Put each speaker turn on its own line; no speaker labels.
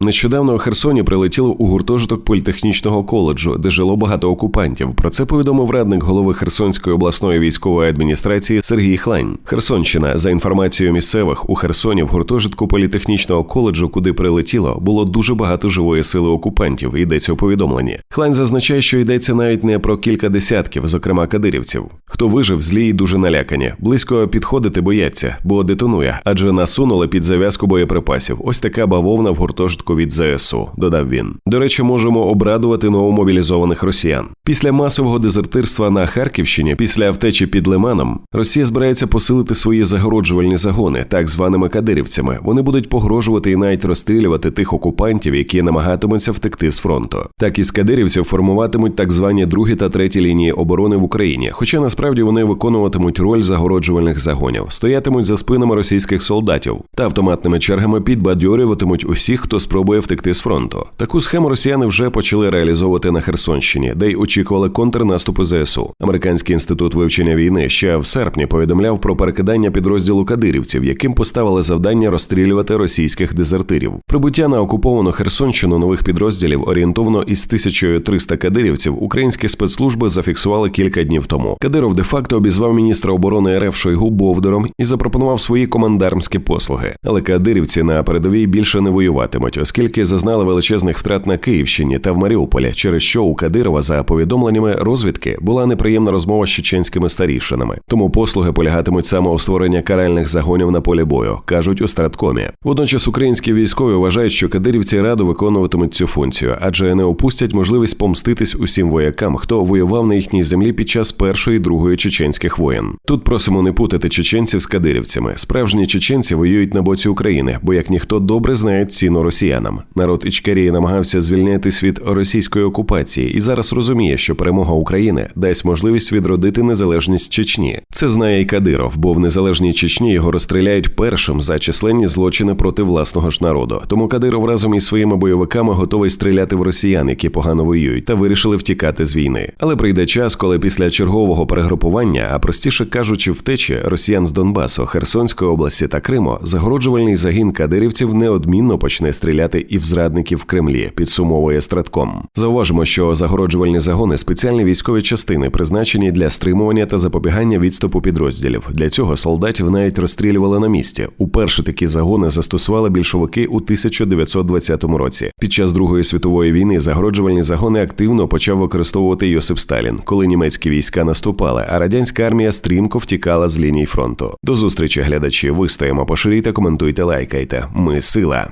Нещодавно у Херсоні прилетіло у гуртожиток політехнічного коледжу, де жило багато окупантів. Про це повідомив радник голови Херсонської обласної військової адміністрації Сергій Хлань. Херсонщина, за інформацією місцевих, у Херсоні в гуртожитку політехнічного коледжу, куди прилетіло, було дуже багато живої сили окупантів. Йдеться у повідомленні. Хлань зазначає, що йдеться навіть не про кілька десятків, зокрема кадирівців. Хто вижив, злі і дуже налякані. Близько підходити бояться, бо детонує, адже насунули під зав'язку боєприпасів. Ось така бавовна в гуртожитку від ЗСУ, додав він. До речі, можемо обрадувати новомобілізованих росіян. Після масового дезертирства на Харківщині, після втечі під Лиманом, Росія збирається посилити свої загороджувальні загони, так званими кадирівцями. Вони будуть погрожувати і навіть розстрілювати тих окупантів, які намагатимуться втекти з фронту. Так із кадирівців формуватимуть так звані другі та треті лінії оборони в Україні. Хоча насправді вони виконуватимуть роль загороджувальних загонів, стоятимуть за спинами російських солдатів та автоматними чергами підбадьорюватимуть усіх, хто спробує втекти з фронту. Таку схему росіяни вже почали реалізовувати на Херсонщині, де й очікували контрнаступу ЗСУ. Американський інститут вивчення війни ще в серпні повідомляв про перекидання підрозділу кадирівців, яким поставили завдання розстрілювати російських дезертирів. Прибуття на окуповану Херсонщину нових підрозділів орієнтовно із 1300 кадирівців українські спецслужби зафіксували кілька днів тому. Кадиров де-факто обізвав міністра оборони РФ Шойгу Бовдером і запропонував свої командармські послуги. Але кадирівці на передовій більше не воюватимуть, оскільки зазнали величезних втрат на Київщині та в Маріуполі, через що у Кадирова, за повідомленнями розвідки, була неприємна розмова з чеченськими старішинами. Тому послуги полягатимуть саме у створення каральних загонів на полі бою, кажуть у страткомі. Водночас українські військові вважають, що кадирівці радо виконуватимуть цю функцію, адже не опустять можливість помститись усім воякам, хто воював на їхній землі під час першої і другої чеченських воєн. Тут просимо не путати чеченців з кадирівцями. Справжні чеченці воюють на боці України, бо як ніхто добре знають ціну росіянам. Народ Ічкерії намагався звільнитись від російської окупації і зараз розуміє, що перемога України дасть можливість відродити незалежність Чечні. Це знає і Кадиров, бо в незалежній Чечні його розстріляють першим за численні злочини проти власного ж народу. Тому Кадиров разом із своїми бойовиками готовий стріляти в росіян, які погано воюють, та вирішили втікати з війни. Але прийде час, коли після чергового перегрупування, а простіше кажучи, втечі росіян з Донбасу, Херсонської області та Криму, загороджувальний загін кадирівців неодмінно почне стріляти і в зрадників в Кремлі. Підсумовує Стратком. Зауважимо, що загороджувальні загони спеціальні військові частини, призначені для стримування та запобігання відступу підрозділів. Для цього солдатів навіть розстрілювали на місці. Уперше такі загони застосували більшовики у 1920 році. Під час Другої світової війни загороджувальні загони активно почав використовувати Йосип Сталін, коли німецькі війська наступали, а радянська армія стрімко втікала з ліній фронту. До зустрічі, глядачі. Вистоїмо, поширюйте, коментуйте, лайкайте. Ми сила.